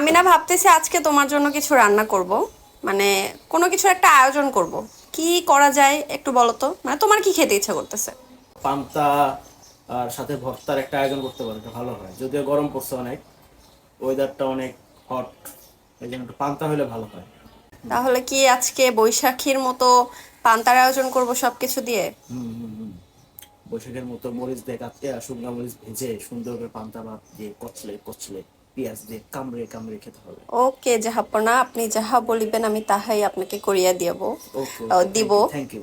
আমি না ভাবতেছি আজকে তোমার জন্য কিছু রান্না করব। মানে কোনো কিছু একটা আয়োজন করব। কি করা যায় একটু বলো তো? মানে তোমার কি খেতে ইচ্ছা করতেছে? পান্তা আর সাথে ভর্তার একটা আয়োজন করতে পারো এটা ভালো হয়। যদিও গরম পড়ছে অনেক ওয়েদারটা অনেক হট এই জন্য একটু পান্তা হলে ভালো হয়। তাহলে কি আজকে বৈশাখীর মতো পান্তার আয়োজন করব সবকিছু দিয়ে? হুম হুম হুম। বৈশাখের মতো মরিচ দিয়ে কাটতে আর শুকনা মরিচ ভেজে সুন্দর করে পান্তা ভাত দিয়ে কচলে কচলে। পেঁয়াজ দিয়ে কামড়ে কামড়ে খেতে হবে। ওকে জাহাপনা আপনি যাহা বলিবেন আমি তাহাই আপনাকে করিয়া দিব। ওকে দিব থ্যাংক ইউ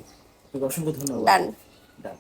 অসংখ্য ধন্যবাদ। ডান ডান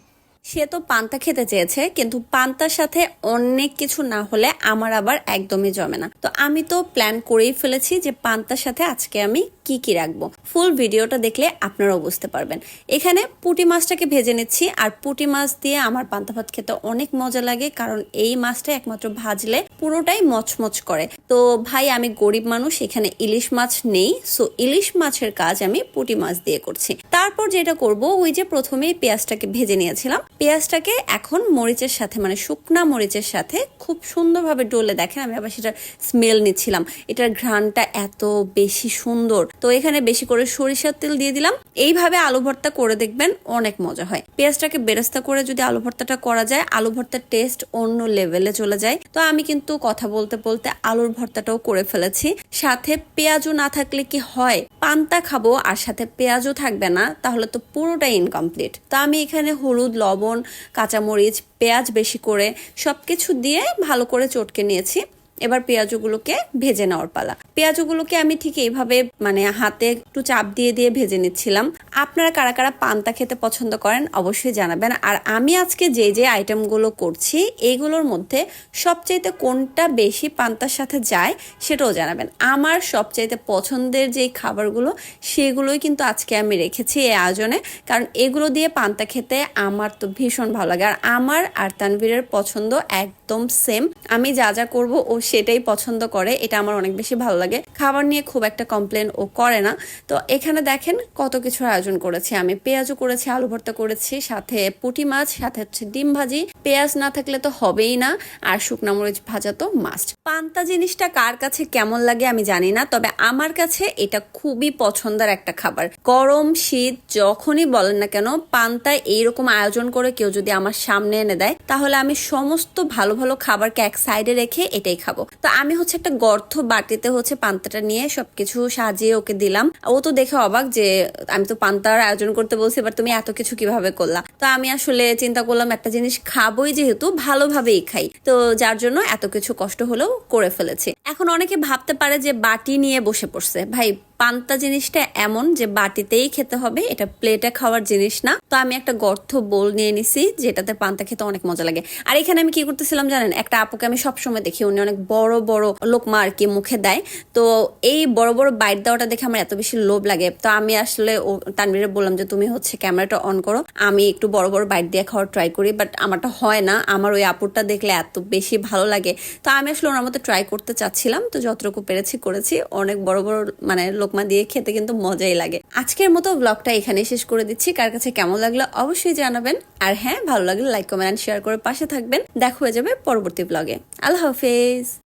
সে তো পান্তা খেতে চেয়েছে, কিন্তু পান্তার সাথে অনেক কিছু না হলে আমার আবার একদমই জমে না। তো আমি তো প্ল্যান করেই ফেলেছি যে পান্তার সাথে আজকে আমি কি কি রাখব। ফুল ভিডিওটা দেখলে আপনারাও বুঝতে পারবেন। এখানে পুঁটি মাছটাকে ভেজে নিচ্ছি, আর পুঁটি মাছ দিয়ে আমার পান্তা ভাত খেতে অনেক মজা লাগে, কারণ এই মাছটা একমাত্র ভাজলে পুরোটাই মচমচ করে। তো ভাই, আমি গরিব মানুষ, এখানে ইলিশ মাছ নেই সো ইলিশ মাছের কাজ আমি পুঁটি মাছ দিয়ে করছি। তারপর যেটা করব, ওই যে প্রথমেই পেঁয়াজটাকে ভেজে নিয়েছিলাম পেঁয়াজটাকে এখন মরিচের সাথে মানে শুকনা মরিচের সাথে খুব সুন্দরভাবে ডলে দেখেন, আমি আবার সেটার স্মেল নিচ্ছিলাম। এটার ঘ্রাণটা এত বেশি সুন্দর। তো এখানে বেশি করে সরিষার তেল দিয়ে দিলাম। এইভাবে আলু ভর্তা করে দেখবেন অনেক মজা হয়। পেঁয়াজটাকে বেরেস্তা করে যদি আলু ভর্তাটা করা যায়, আলু ভর্তার টেস্ট অন্য লেভেলে চলে যায়। তো আমি কিন্তু কথা বলতে বলতে আলুর ভর্তাটাও করে ফেলেছি। সাথে পেঁয়াজও না থাকলে কি হয়? পান্তা খাব আর সাথে পেঁয়াজও থাকবে না, তাহলে তো পুরোটাই ইনকমপ্লিট তো আমি এখানে হলুদ, লবণ কাঁচামরিচ পেঁয়াজ বেশি করে সব কিছু দিয়ে ভালো করে চটকে নিয়েছি। এবার পেঁয়াজগুলোকে ভেজে নেওয়ার পালা। পেঁয়াজগুলোকে আমি ঠিক এইভাবে মানে হাতে একটু চাপ দিয়ে দিয়ে ভেজে নিচ্ছিলাম। আপনারা কারা কারা পান্তা খেতে পছন্দ করেন অবশ্যই জানাবেন। আর আমি আজকে যে যে আইটেমগুলো করছি এইগুলোর মধ্যে সবচাইতে কোনটা বেশি পান্তার সাথে যায় সেটাও জানাবেন। আমার সবচাইতে পছন্দের যে খাবারগুলো, সেগুলোই কিন্তু আজকে আমি রেখেছি এই আয়োজনে। কারণ এগুলো দিয়ে পান্তা খেতে আমার তো ভীষণ ভালো লাগে। আর আমার আর তানভীরের পছন্দ একদম সেম আমি যা যা করব ও সেটাই পছন্দ করে, এটা আমার অনেক বেশি ভালো লাগে। খাবার নিয়ে খুব একটা কমপ্লেন ও করে না। তো এখানে দেখেন কত কিছুর আয়োজন করেছি আমি। পেঁয়াজও করেছি, আলু ভর্তা করেছি, সাথে পুঁটি মাছ, সাথে হচ্ছে ডিম ভাজি। পেঁয়াজ না থাকলে তো হবেই না, আর শুকনা মরিচ ভাজা তো মাস্ট পান্তা জিনিসটা কার কাছে কেমন লাগে আমি জানি না, তবে আমার কাছে এটা খুবই পছন্দের একটা খাবার। গরম, শীত, যখনই বলেন না কেন পান্তা এইরকম আয়োজন করে কেউ যদি আমার সামনে এনে দেয়, তাহলে আমি সমস্ত ভালো ভালো খাবারকে এক সাইডে রেখে এটাই খাব। তো আমি হচ্ছে একটা গর্ত বাটিতে হচ্ছে পান্তাটা নিয়ে সবকিছু সাজিয়ে ওকে দিলাম। ও তো দেখে অবাক যে আমি তো পান্তার আয়োজন করতে বলছি, এবার তুমি এত কিছু কীভাবে করলা? তো আমি আসলে চিন্তা করলাম, একটা জিনিস খাবোই যেহেতু, ভালোভাবেই খাই। তো যার জন্য এত কিছু কষ্ট হলেও করে ফেলেছি। এখন অনেকে ভাবতে পারে যে বাটি নিয়ে বসে পড়ছে। ভাই পান্তা জিনিসটা এমন যে বাটিতেই খেতে হবে, এটা প্লেটে খাওয়ার জিনিস না। তো আমি একটা গর্ত বোল নিয়ে নিছি, যেটাতে পান্তা খেতে অনেক মজা লাগে। আর এখানে আমি কি করতেছিলাম জানেন, একটা আপুকে আমি সবসময় দেখি, উনি অনেক বড় বড় লোকমা আর কি মুখে দেয়। তো এই বড় বড় বাইট দেওয়াটা দেখে আমার এত বেশি লোভ লাগে। তো আমি আসলে ও তানভীরে বললাম যে, তুমি হচ্ছে ক্যামেরাটা অন করো, আমি একটু বড় বড় বাইট দিয়ে খাওয়ার ট্রাই করি বাট আমারটা হয় না। আমার ওই আপুরটা দেখলে এত বেশি ভালো লাগে। তো আমি আসলে ওনার মতো ট্রাই করতে চাচ্ছিলাম, তো যতটুকু পেরেছি করেছি। অনেক বড় বড় মানে লোকমা দিয়ে খেতে কিন্তু মজাই লাগে। আজকের মতো ব্লগটা এখানে শেষ করে দিচ্ছি। কার কাছে কেমন লাগল অবশ্যই জানাবেন। আর হ্যাঁ ভালো লাগলে লাইক কমেন্ট শেয়ার করে পাশে থাকবেন। দেখা হয়ে যাবে পরবর্তী ব্লগে আল্লাহ হাফেজ।